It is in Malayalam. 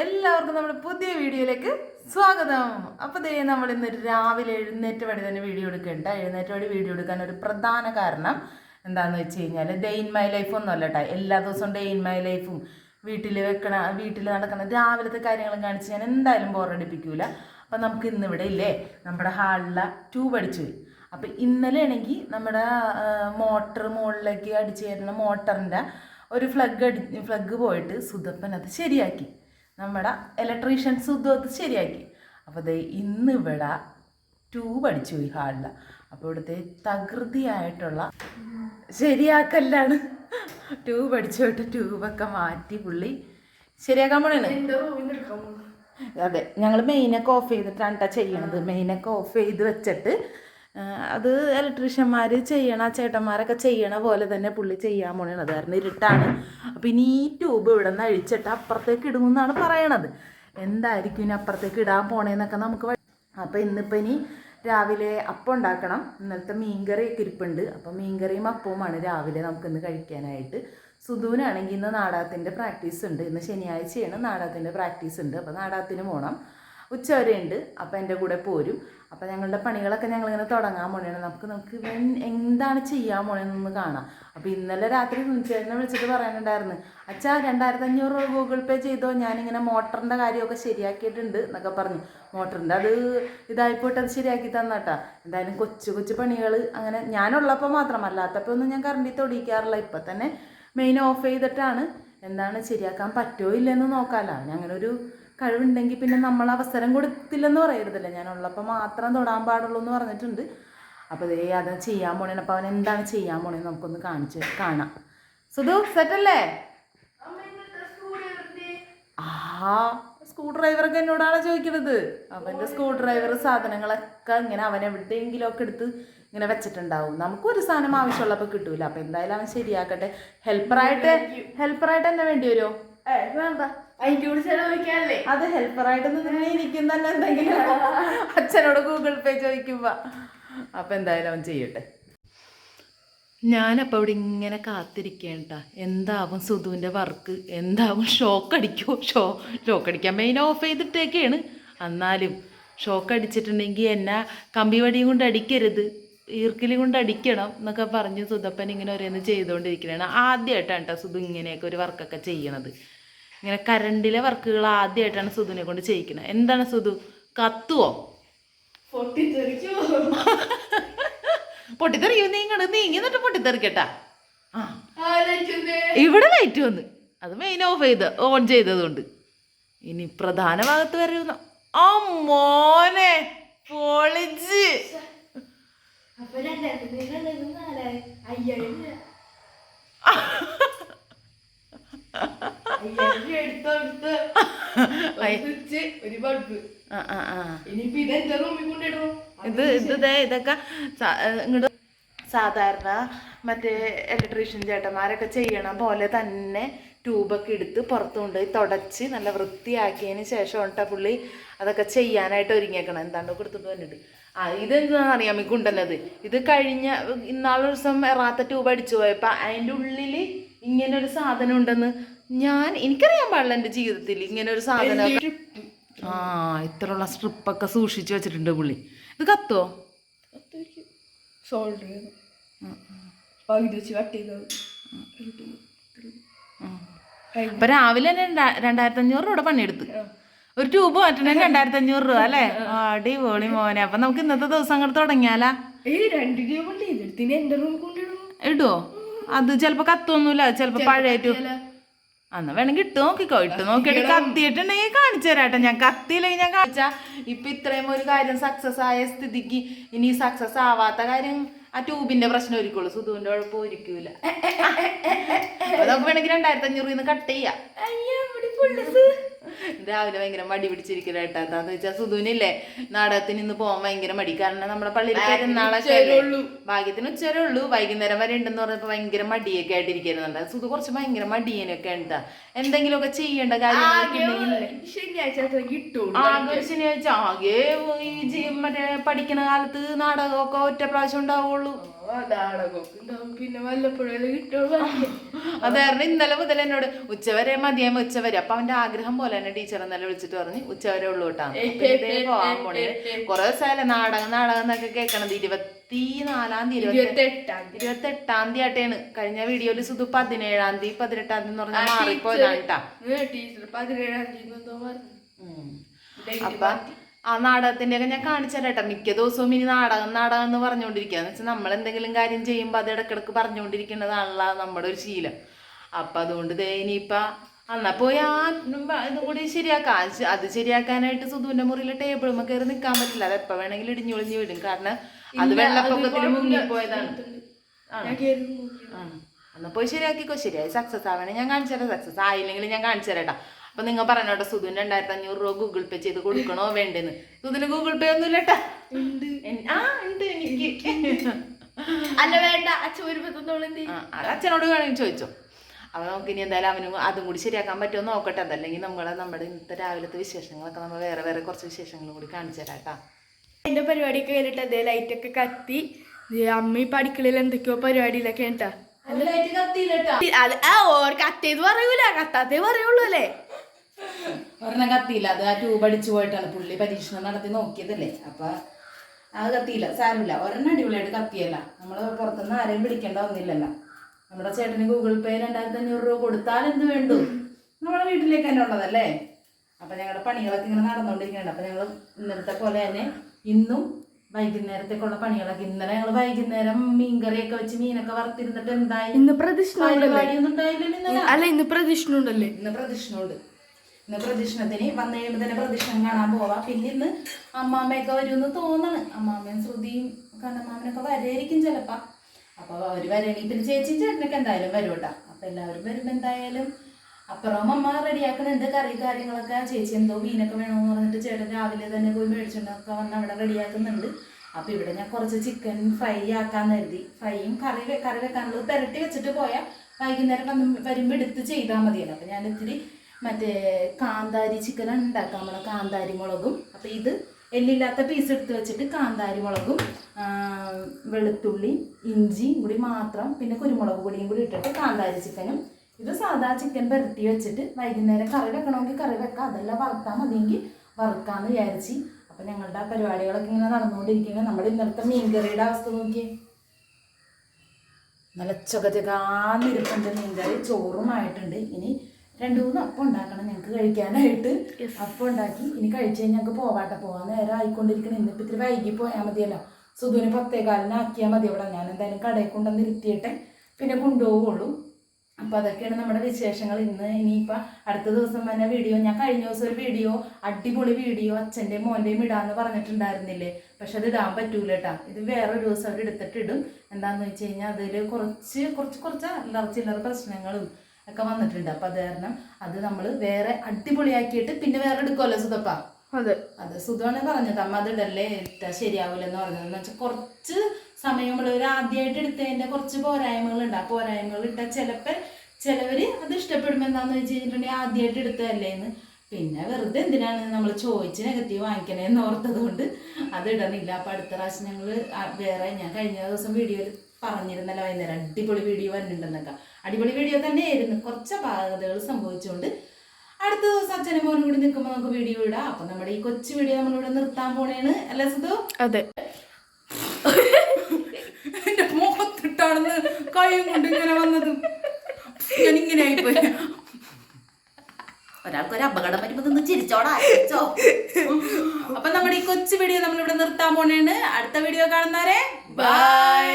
എല്ലാവർക്കും നമ്മുടെ പുതിയ വീഡിയോയിലേക്ക് സ്വാഗതം. അപ്പോൾ ദേ നമ്മൾ ഇന്ന് രാവിലെ എഴുന്നേറ്റ് വഴി തന്നെ വീഡിയോ എടുക്കണ്ട എഴുന്നേറ്റ് വഴി വീഡിയോ എടുക്കാൻ ഒരു പ്രധാന കാരണം എന്താണെന്ന് വെച്ച് കഴിഞ്ഞാൽ ഡേ ഇൻ മൈ ലൈഫ് ഒന്നും അല്ല കേട്ടോ എല്ലാ ദിവസവും ഡേ ഇൻ മൈ ലൈഫും വീട്ടിൽ വെക്കണ വീട്ടിൽ നടക്കണ രാവിലത്തെ കാര്യങ്ങളും കാണിച്ച് ഞാൻ എന്തായാലും ബോറടിപ്പിക്കൂല അപ്പം നമുക്ക് ഇന്നിവിടെ ഇല്ലേ? നമ്മുടെ ഹാളിലെ ട്യൂബ് അടിച്ചു പോയി. അപ്പം ഇന്നലെ ആണെങ്കിൽ നമ്മുടെ മോട്ടർ മുകളിലേക്ക് അടിച്ചു തരുന്ന മോട്ടറിന്റെ ഒരു ഫ്ലഗ് അടി ഫ്ലഗ് പോയിട്ട് സുധപ്പൻ അത് ശരിയാക്കി. നമ്മുടെ ഇലക്ട്രീഷ്യൻസ് ഉദ്യോഗത്തിൽ ശരിയാക്കി. അപ്പോൾ ദേ ഇന്ന് ഇവിടെ ട്യൂബ് അടിച്ചു പോയി ഹാളിൽ. അപ്പോൾ ഇവിടുത്തെ തകൃതിയായിട്ടുള്ള ശരിയാക്കല്ലാണ്. ട്യൂബ് അടിച്ചു പോയിട്ട് ട്യൂബൊക്കെ മാറ്റി പുള്ളി ശരിയാക്കാൻ പോണേണ്. അതെ ഞങ്ങൾ മെയിനൊക്കെ ഓഫ് ചെയ്തിട്ടാണ് കേട്ടോ ചെയ്യണത്. മെയിനൊക്കെ ഓഫ് ചെയ്ത് വെച്ചിട്ട് അത് ഇലക്ട്രീഷ്യന്മാർ ചെയ്യണ ചേട്ടന്മാരൊക്കെ ചെയ്യണ പോലെ തന്നെ പുള്ളി ചെയ്യാൻ പോണത് കാരണം ഇരുട്ടാണ്. അപ്പം ഇനി ഈ ട്യൂബ് ഇവിടെ നിന്ന് അഴിച്ചിട്ട് അപ്പുറത്തേക്ക് ഇടുമെന്നാണ് പറയണത്. എന്തായിരിക്കും ഇനി അപ്പുറത്തേക്ക് ഇടാൻ പോണേന്നൊക്കെ നമുക്ക് അപ്പം ഇന്നിപ്പോൾ ഇനി രാവിലെ അപ്പം ഉണ്ടാക്കണം. ഇന്നലത്തെ മീൻകറിയൊക്കെ ഇരിപ്പുണ്ട്. അപ്പം മീൻകറിയും അപ്പവുമാണ് രാവിലെ നമുക്കിന്ന് കഴിക്കാനായിട്ട്. സുധുവിനാണെങ്കിൽ ഇന്ന് നാടകത്തിന്റെ പ്രാക്ടീസ് ഉണ്ട്. ഇന്ന് ശനിയാഴ്ചയാണ് നാടകത്തിന്റെ പ്രാക്ടീസ് ഉണ്ട്. അപ്പോൾ നാടകത്തിന് പോകണം ഉച്ചവരെ ഉണ്ട് അപ്പോൾ എന്റെ കൂടെ പോരും. അപ്പോൾ ഞങ്ങളുടെ പണികളൊക്കെ ഞങ്ങളിങ്ങനെ തുടങ്ങാൻ പോണെയാണ് നമുക്ക് നമുക്ക് എന്താണ് ചെയ്യാൻ പോണെന്നൊന്ന് കാണാം. അപ്പോൾ ഇന്നലെ രാത്രി ചേട്ടനെ വിളിച്ചിട്ട് പറയാനുണ്ടായിരുന്നു. അച്ഛാ രണ്ടായിരത്തി അഞ്ഞൂറ് രൂപ ഗൂഗിൾ പേ ചെയ്തോ? ഞാനിങ്ങനെ മോട്ടറിന്റെ കാര്യമൊക്കെ ശരിയാക്കിയിട്ടുണ്ട് എന്നൊക്കെ പറഞ്ഞു. മോട്ടറിന്റെ അത് ഇതായിപ്പോട്ട് അത് ശരിയാക്കി തന്നട്ടാ. എന്തായാലും കൊച്ചു കൊച്ചു പണികൾ അങ്ങനെ ഞാനുള്ളപ്പോൾ മാത്രം അല്ലാത്തപ്പോൾ ഒന്നും ഞാൻ കറണ്ടിൽ തൊടിയിക്കാറില്ല. ഇപ്പം തന്നെ മെയിൻ ഓഫ് ചെയ്തിട്ടാണ്. എന്താണ് ശരിയാക്കാൻ പറ്റുമോ ഇല്ലെന്ന് നോക്കാമല്ലോ അങ്ങനെ ഒരു കഴിവുണ്ടെങ്കിൽ പിന്നെ നമ്മൾ അവസരം കൊടുത്തില്ലെന്ന് പറയരുതല്ലേ. ഞാനുള്ളപ്പോൾ മാത്രം തൊടാൻ പാടുള്ളൂ എന്ന് പറഞ്ഞിട്ടുണ്ട്. അപ്പോൾ ദേ അത് ചെയ്യാൻ പോണേന്ന് അപ്പോൾ അവൻ എന്താണ് ചെയ്യാൻ പോണേന്ന് നമുക്കൊന്ന് കാണിച്ച് കാണാം. സുധു സെറ്റല്ലേ ആ സ്കൂ ഡ്രൈവറൊക്കെ എന്നോടാണ് ചോദിക്കുന്നത് അവന്റെ സ്കൂ ഡ്രൈവർ സാധനങ്ങളൊക്കെ ഇങ്ങനെ അവൻ എവിടെയെങ്കിലും ഒക്കെ എടുത്ത് ഇങ്ങനെ വെച്ചിട്ടുണ്ടാവും. നമുക്കൊരു സാധനം ആവശ്യമുള്ളപ്പോൾ കിട്ടൂല. അപ്പം എന്തായാലും അവൻ ശരിയാക്കട്ടെ. ഹെൽപ്പറായിട്ട് ഹെൽപ്പറായിട്ട് എന്നെ വേണ്ടി വരുമോ വേണ്ട. അത് ഹെൽപ്പറായിട്ട് നിന്ന് ഇരിക്കും തന്നെ എന്തെങ്കിലും. അച്ഛനോട് ഗൂഗിൾ പേ ചോദിക്കുമ്പോ. അപ്പൊ എന്തായാലും അവൻ ചെയ്യട്ടെ. ഞാനപ്പോൾ ഇവിടെ ഇങ്ങനെ കാത്തിരിക്കേണ്ട എന്താവും സുധുവിന്റെ വർക്ക്? എന്താവും ഷോക്ക് അടിക്കുമോ ഷോ ഷോക്ക് അടിക്കാൻ മെയിൻ ഓഫ് ചെയ്തിട്ടേക്കാണ്. എന്നാലും ഷോക്ക് അടിച്ചിട്ടുണ്ടെങ്കിൽ എന്നെ കമ്പി വടിയും കൊണ്ട് അടിക്കരുത്. ഈർക്കിലി കൊണ്ട് അടിക്കണം എന്നൊക്കെ പറഞ്ഞ് സുധപ്പൻ ഇങ്ങനെ ഓരോന്ന് ചെയ്തുകൊണ്ടിരിക്കണതാണ്. ആദ്യമായിട്ടാണ് കേട്ടോ സുധു ഇങ്ങനെയൊക്കെ ഒരു വർക്കൊക്കെ ചെയ്യണത്. ഇങ്ങനെ കരണ്ടിലെ വർക്കുകൾ ആദ്യമായിട്ടാണ് സുധുവിനെ കൊണ്ട് ചെയ്യിക്കുന്നത്. എന്താണ് സുധു? കത്തുവോ? പൊട്ടിത്തെറിക്കോ? നീങ്ങണ് നീങ്ങി എന്നിട്ട് പൊട്ടിത്തെറിക്കട്ടാ. ഇവിടെ ലൈറ്റ് വന്ന്. അത് മെയിൻ ഓഫ് ചെയ്ത് ഓൺ ചെയ്തതുകൊണ്ട്. ഇനി പ്രധാന ഭാഗത്ത് വരുന്ന ആ മോനെ പൊളിച്ച്. അപ്പൊ രണ്ടായിരത്തി രണ്ടായിരത്തി അയ്യായിരം രൂപ. അയ്യായിരം രൂപ എടുത്ത് എടുത്ത് ഒരു സ്വിച്ച് ഒരു ബൾബ് ആ ആ ആ ഇനിയിപ്പോ ഇത് ഇത് ഇതൊക്കെ ഇങ്ങോട്ട് സാധാരണ മറ്റേ ഇലക്ട്രീഷ്യൻ ചേട്ടന്മാരൊക്കെ ചെയ്യണ പോലെ തന്നെ ട്യൂബൊക്കെ എടുത്ത് പുറത്ത് കൊണ്ടുപോയി തുടച്ച് നല്ല വൃത്തിയാക്കിയതിന് ശേഷം ഉണ്ടാ പുള്ളി അതൊക്കെ ചെയ്യാനായിട്ട് ഒരുങ്ങിയേക്കണം എന്താണ്ടോ കൊടുത്തിട്ട് വന്നിട്ട്. ആ ഇതെന്താണെന്ന് അറിയാം ഈ ഇത് കഴിഞ്ഞ ഇന്നാളൊരു ദിവസം എറാത്ത ട്യൂബ് അടിച്ചു പോയപ്പോൾ അതിന്റെ ഉള്ളിൽ ഇങ്ങനെ ഒരു സാധനം ഉണ്ടെന്ന് ഞാൻ എനിക്കറിയാൻ പാടില്ല എന്റെ ജീവിതത്തിൽ ഇങ്ങനെ ഒരു സാധനം ആ ഇത്രയുള്ള സ്ട്രിപ്പൊക്കെ സൂക്ഷിച്ചു വെച്ചിട്ടുണ്ട് പുള്ളി. ഇത് കത്തോ സോൾഡർ പകുതി വെച്ച് കട്ട് ചെയ്തത്. അപ്പൊ രാവിലെ തന്നെ രണ്ടാ- രണ്ടായിരത്തി അഞ്ഞൂറ് രൂപ പണിയെടുത്ത് ഒരു ട്യൂബ് മാറ്റണേ രണ്ടായിരത്തി അഞ്ഞൂറ് രൂപ അല്ലേ? അടിപൊളി മോനെ. അപ്പൊ നമുക്ക് ഇന്നത്തെ ദിവസം അങ്ങോട്ട് തുടങ്ങിയാലാ? രണ്ട് എന്റെ ഇടുവോ? അത് ചിലപ്പോ കത്തൊന്നുമില്ല ചിലപ്പോ പഴയറ്റു അന്ന് വേണമെങ്കിൽ ഇട്ട് നോക്കിക്കോ ഇട്ട് നോക്കിയിട്ട് കത്തിയിട്ടുണ്ടെങ്കിൽ കാണിച്ചു തരാട്ടെ. ഞാൻ കത്തിയില്ലെങ്കിൽ ഞാൻ കാണിച്ചാ ഇപ്പൊ ഇത്രയും ഒരു കാര്യം സക്സസ് ആയ സ്ഥിതിക്ക് ഇനി സക്സസ് ആവാത്ത കാര്യം ആ ട്യൂബിന്റെ പ്രശ്നം ഒരുക്കുള്ളൂ. സുധുവിന്റെ കുഴപ്പം ഒരുക്കൂല. അതൊക്കെ വേണമെങ്കിൽ രണ്ടായിരത്തി അഞ്ഞൂറ് കട്ട് ചെയ്യാം രാവിലെ ഭയങ്കര മടി പിടിച്ചിരിക്കുന്ന കേട്ടോ. എന്താന്ന് വെച്ചാൽ സുധുവിനില്ലേ നാടകത്തിന് ഇന്ന് പോകാൻ ഭയങ്കര മടി. കാരണം നമ്മുടെ പള്ളിയിൽ പെരുന്നാളൊക്കെ? ഭാഗ്യത്തിന് ഉച്ചവരെ ഉള്ളൂ. വൈകുന്നേരം വരെ ഉണ്ടെന്ന് പറഞ്ഞപ്പോ ഭയങ്കര മടിയൊക്കെ ആയിട്ടിരിക്കുന്നുണ്ട്. സുധു കുറച്ച് ഭയങ്കര മടിയനൊക്കെ ഉണ്ടാ. എന്തെങ്കിലുമൊക്കെ ചെയ്യേണ്ട കാര്യങ്ങളൊക്കെ ശനിയാഴ്ച ആകെ ഒരു ശനിയാഴ്ച. ആകെ ഈ മറ്റേ പഠിക്കുന്ന കാലത്ത് നാടകമൊക്കെ ഒറ്റ പ്രാവശ്യം ഉണ്ടാവുള്ളൂ. പിന്നെ വല്ലപ്പോഴും കിട്ടുള്ളൂ. അത് കാരണം ഇന്നലെ മുതൽ എന്നോട് ഉച്ചവരെ മതിയായ ഉച്ചവരെ അപ്പൊ അവന്റെ ആഗ്രഹം പോലെ തന്നെ ടീച്ചർ ഇന്നലെ വിളിച്ചിട്ട് പറഞ്ഞു ഉച്ചവരെ ഉള്ളു കേട്ടാ. പോവാൻ പോണേ. കൊറേ ദിവസമല്ല നാടകം നാടകം എന്നൊക്കെ കേൾക്കണത് ഇരുപത്തി നാലാം തീയതി ഇരുപത്തി ഇരുപത്തെട്ടാം തീയതി. ഇരുപത്തി എട്ടാം തീയതി ആയിട്ടാണ്. കഴിഞ്ഞ വീഡിയോയിൽ സുധു പതിനേഴാം തീയതി പതിനെട്ടാം തീയതി എന്ന് പറഞ്ഞാൽ മാറിപ്പോയതാണ് കേട്ടാ. ടീച്ചർ പതിനേഴാം തീയതി എന്തോ പറഞ്ഞു. അപ്പൊ ആ നാടകത്തിന്റെ ഒക്കെ ഞാൻ കാണിച്ചു തരാം മിക്ക ദിവസവും ഇനി നാടകം നാടകം എന്ന് പറഞ്ഞുകൊണ്ടിരിക്കുക എന്ന് വെച്ചാൽ നമ്മൾ എന്തെങ്കിലും കാര്യം ചെയ്യുമ്പോൾ അത് ഇടക്കിടക്ക് പറഞ്ഞുകൊണ്ടിരിക്കുന്നതാണല്ലോ നമ്മുടെ ഒരു ശീലം. അപ്പൊ അതുകൊണ്ട് ദേ ഇനിയിപ്പ എന്നാ പോയി ആ ഇതും കൂടി ശരിയാക്കാം. അത് ശരിയാക്കാനായിട്ട് സുധുവിന്റെ മുറിയിൽ ടേബിളുമ്മ കയറി നിൽക്കാൻ പറ്റില്ല. അത് എപ്പോ വേണമെങ്കിലും ഇടിഞ്ഞൊളിഞ്ഞു വിടും. കാരണം അത് വെള്ളപ്പൊക്കത്തിൽ മുങ്ങിപ്പോയതാണ്. പോയതാണ് അന്നാ പോയി ശരിയാക്കിക്കോ. ശരിയായി സക്സസ് ആവണേ ഞാൻ കാണിച്ചു തരാം. സക്സസ് ആയില്ലെങ്കിൽ ഞാൻ കാണിച്ചു തരാട്ടാ അപ്പൊ നിങ്ങൾ പറഞ്ഞോട്ടെ സുധുവിന് രണ്ടായിരത്തി അഞ്ഞൂറ് രൂപ ഗൂഗിൾ പേ ചെയ്ത് കൊടുക്കണോ വേണ്ടെന്ന്. സുധുന് ഗൂഗിൾ പേ ഒന്നും ഇല്ലട്ടാ ആ ഉണ്ട് എനിക്ക്. അല്ല വേണ്ട. അച്ഛൻ എന്ത് ആ, അത് അച്ഛനോട് വേണമെങ്കിൽ ചോദിച്ചോ. അപ്പൊ നമുക്ക് ഇനി എന്തായാലും അവനും അതും കൂടി ശരിയാക്കാൻ പറ്റുമോ നോക്കട്ടെ. അതല്ലെങ്കിൽ നമ്മളെ നമ്മുടെ ഇന്നത്തെ രാവിലത്തെ വിശേഷങ്ങളൊക്കെ നമ്മൾ വേറെ വേറെ കുറച്ച് വിശേഷങ്ങളും കൂടി കാണിച്ചു തരാം കേട്ടാ എന്റെ പരിപാടിയൊക്കെ കഴിഞ്ഞിട്ട് അതേ ലൈറ്റ് ഒക്കെ കത്തി. അമ്മ ഈ പഠിക്കളിൽ എന്തൊക്കെയോ പരിപാടിയിലൊക്കെ കേട്ടാ അത് ഓർ കത്തിയത് പറയൂല. കത്താത്തേ പറയുള്ളൂ അല്ലേ? ഒരെണ്ണം കത്തിയില്ല. അത് ആ ട്യൂബ് അടിച്ചു പോയിട്ടാണ് പുള്ളി പരീക്ഷണം നടത്തി നോക്കിയതല്ലേ? അപ്പൊ അത് കത്തിയില്ല. സാരമില്ല. ഒരെണ്ണം അടിപൊളിയായിട്ട് കത്തിയല്ല. നമ്മൾ പുറത്തുനിന്ന് ആരെയും പിടിക്കേണ്ട ഒന്നില്ലല്ലോ. നമ്മുടെ ചേട്ടന് ഗൂഗിൾ പേ രണ്ടായിരത്തി അഞ്ഞൂറ് രൂപ കൊടുത്താൽ എന്ത് വേണ്ടു? നമ്മുടെ വീട്ടിലേക്ക് തന്നെ ഉള്ളതല്ലേ? അപ്പൊ ഞങ്ങളുടെ പണികളൊക്കെ ഇങ്ങനെ നടന്നുകൊണ്ടിരിക്കുന്നുണ്ട് അപ്പൊ ഞങ്ങൾ ഇന്നലത്തെ പോലെ തന്നെ ഇന്നും വൈകുന്നേരത്തേക്കുള്ള പണികളൊക്കെ. ഇന്നലെ ഞങ്ങൾ വൈകുന്നേരം മീൻകറിയൊക്കെ വെച്ച് മീനൊക്കെ വറുത്തിരുന്നിട്ട് എന്തായി? ഇന്ന് പരിപാടിയൊന്നും അല്ല ഇന്ന് പ്രതിഷ്ഠ ഉണ്ടല്ലേ ഇന്ന് പ്രദക്ഷിണമുണ്ട്. ഇന്ന് പ്രദക്ഷിണത്തിന് വന്നു കഴിയുമ്പോൾ തന്നെ പ്രദക്ഷിണം കാണാൻ പോവാം. പിന്നെ ഇന്ന് അമ്മാമ്മയൊക്കെ വരുമെന്ന് തോന്നണ്. അമ്മാമ്മയും ശ്രുതിയും കണ്ണമ്മാമനൊക്കെ വരായിരിക്കും ചിലപ്പോൾ അപ്പോൾ അവർ വരണി പിന്നെ ചേച്ചി ചേട്ടനൊക്കെ എന്തായാലും വരും കേട്ടോ അപ്പൊ എല്ലാവരും വരുമ്പോൾ എന്തായാലും അപ്പുറം അമ്മ റെഡിയാക്കുന്നുണ്ട് കറി കാര്യങ്ങളൊക്കെ. ചേച്ചി എന്തോ മീനൊക്കെ വേണമെന്ന് പറഞ്ഞിട്ട് ചേട്ടൻ രാവിലെ തന്നെ പോയി മേടിച്ചിട്ടൊക്കെ വന്ന് അവിടെ റെഡിയാക്കുന്നുണ്ട്. അപ്പൊ ഇവിടെ ഞാൻ കുറച്ച് ചിക്കൻ ഫ്രൈ ആക്കാന്ന് കരുതി. ഫ്രൈയും കറി കറി വെക്കാനുള്ളത് പെരട്ടി വെച്ചിട്ട് പോയാൽ വൈകുന്നേരം വന്ന് വരുമ്പോൾ എടുത്ത് ചെയ്താൽ മതിയല്ലോ. അപ്പൊ ഞാൻ ഇത്തിരി മറ്റേ കാന്താരി ചിക്കൻ ഉണ്ടാക്കാം നമ്മളെ കാന്താരി മുളകും. അപ്പോൾ ഇത് എല്ലില്ലാത്ത പീസ് എടുത്ത് വെച്ചിട്ട് കാന്താരി മുളകും വെളുത്തുള്ളി ഇഞ്ചിയും കൂടി മാത്രം പിന്നെ കുരുമുളക് പൊടിയും കൂടി ഇട്ടിട്ട് കാന്താരി ചിക്കനും ഇത് സാധാ ചിക്കൻ പരത്തി വെച്ചിട്ട് വൈകുന്നേരം കറി വെക്കണമെങ്കിൽ കറി വെക്കാം. അതെല്ലാം വറുത്താൽ മതിയെങ്കിൽ വറുക്കാമെന്ന് വിചാരിച്ച്. അപ്പം ഞങ്ങളുടെ പരിപാടികളൊക്കെ ഇങ്ങനെ നടന്നുകൊണ്ടിരിക്കുന്നത് നമ്മുടെ ഇന്നലത്തെ മീൻകറിയുടെ അവസ്ഥ നോക്കിയേ. നല്ല ചൊകചകാന്നിരിപ്പുണ്ട് മീൻകറി. ചോറുമായിട്ടുണ്ട് ഇനി രണ്ടു മൂന്ന് അപ്പം ഉണ്ടാക്കണം. ഞങ്ങൾക്ക് കഴിക്കാനായിട്ട് അപ്പം ഉണ്ടാക്കി. ഇനി കഴിച്ചു കഴിഞ്ഞാൽ ഞങ്ങൾക്ക് പോവാട്ടെ. പോവാൻ നേരം ആയിക്കൊണ്ടിരിക്കണം ഇന്നിപ്പോൾ ഇത്തിരി വൈകി പോയാൽ മതിയല്ലോ. സുധുവിന് പത്തേകാലിനാക്കിയാൽ മതി ഇവിടെ. ഞാൻ എന്തായാലും കടയിൽ കൊണ്ടുവന്ന് ഇരുത്തിയിട്ട്. പിന്നെ കൊണ്ടുപോവുള്ളൂ. അപ്പോൾ അതൊക്കെയാണ് നമ്മുടെ വിശേഷങ്ങൾ. ഇന്ന് ഇനിയിപ്പോൾ അടുത്ത ദിവസം തന്നെ വീഡിയോ ഞാൻ കഴിഞ്ഞ ദിവസം ഒരു വീഡിയോ അടിപൊളി വീഡിയോ അച്ഛന്റെയും മോന്റെയും ഇടാന്ന് പറഞ്ഞിട്ടുണ്ടായിരുന്നില്ലേ? പക്ഷെ അത് ഇടാൻ പറ്റൂല കേട്ടാ ഇത് വേറൊരു ദിവസം അവർ എടുത്തിട്ടിടും എന്താണെന്ന് വെച്ച് കഴിഞ്ഞാൽ അതിൽ കുറച്ച് കുറച്ച് കുറച്ച് അല്ലറ ചില്ലറ പ്രശ്നങ്ങളും ഒക്കെ വന്നിട്ടുണ്ട്. അപ്പം അത് കാരണം അത് നമ്മൾ വേറെ അടിപൊളിയാക്കിയിട്ട് പിന്നെ വേറെ എടുക്കുമല്ലോ സുതപ്പ? അതെ. അത് സുഖമാണ് പറഞ്ഞത്. അമ്മ അത് ഇടല്ലേ ഇട്ടാ ശരിയാവില്ലെന്ന് പറഞ്ഞത്. എന്ന് വെച്ചാൽ കുറച്ച് സമയം നമ്മൾ ഒരു ആദ്യമായിട്ട് എടുത്തതിന്റെ കുറച്ച് പോരായ്മകൾ ഉണ്ട് ആ പോരായ്മകൾ ഇട്ടാൽ ചിലപ്പോൾ ചിലവര് അത് ഇഷ്ടപ്പെടും എന്താന്ന് വെച്ച് കഴിഞ്ഞിട്ടുണ്ടെങ്കിൽ ആദ്യമായിട്ട് എടുത്തതല്ലേ എന്ന് പിന്നെ വെറുതെ എന്തിനാണ് നമ്മൾ ചോദിച്ച് നെഗറ്റീവ് വാങ്ങിക്കണേന്ന് ഓർത്തത് കൊണ്ട് അത് ഇടണില്ല അപ്പം അടുത്ത പ്രാവശ്യം ഞങ്ങൾ വേറെ ഞാൻ കഴിഞ്ഞ ദിവസം വീഡിയോയിൽ പറഞ്ഞിരുന്നല്ലോ വൈകുന്നേരം അടിപൊളി വീഡിയോ വന്നിട്ടുണ്ടെന്നൊക്കെ. അടിപൊളി വീഡിയോ തന്നെയായിരുന്നു. കുറച്ച് അപാകതകൾ സംഭവിച്ചുകൊണ്ട് അടുത്ത ദിവസം അച്ഛനും മോനും കൂടി നിൽക്കുമ്പോൾ നമുക്ക് വീഡിയോ ഇടാം. അപ്പം നമ്മുടെ ഈ കൊച്ചു വീഡിയോ നമ്മളിവിടെ നിർത്താൻ പോണേണ്. അല്ലേ സുധു? അതെ. എന്റെ മുഖത്തിട്ടാണെന്ന് കൈയും കൊണ്ട് ഇങ്ങനെ വന്നതും. ഞാൻ ഇങ്ങനെ ആയിപ്പോയി ഒരാൾക്കൊരു അപകടം വരുമ്പോ നിന്ന് ചിരിച്ചോടാ ചിരിച്ചോ. അപ്പൊ നമ്മുടെ ഈ കൊച്ചു വീഡിയോ നമ്മൾ ഇവിടെ നിർത്താൻ പോണേണ്. അടുത്ത വീഡിയോ കാണുന്നവരെ ബൈ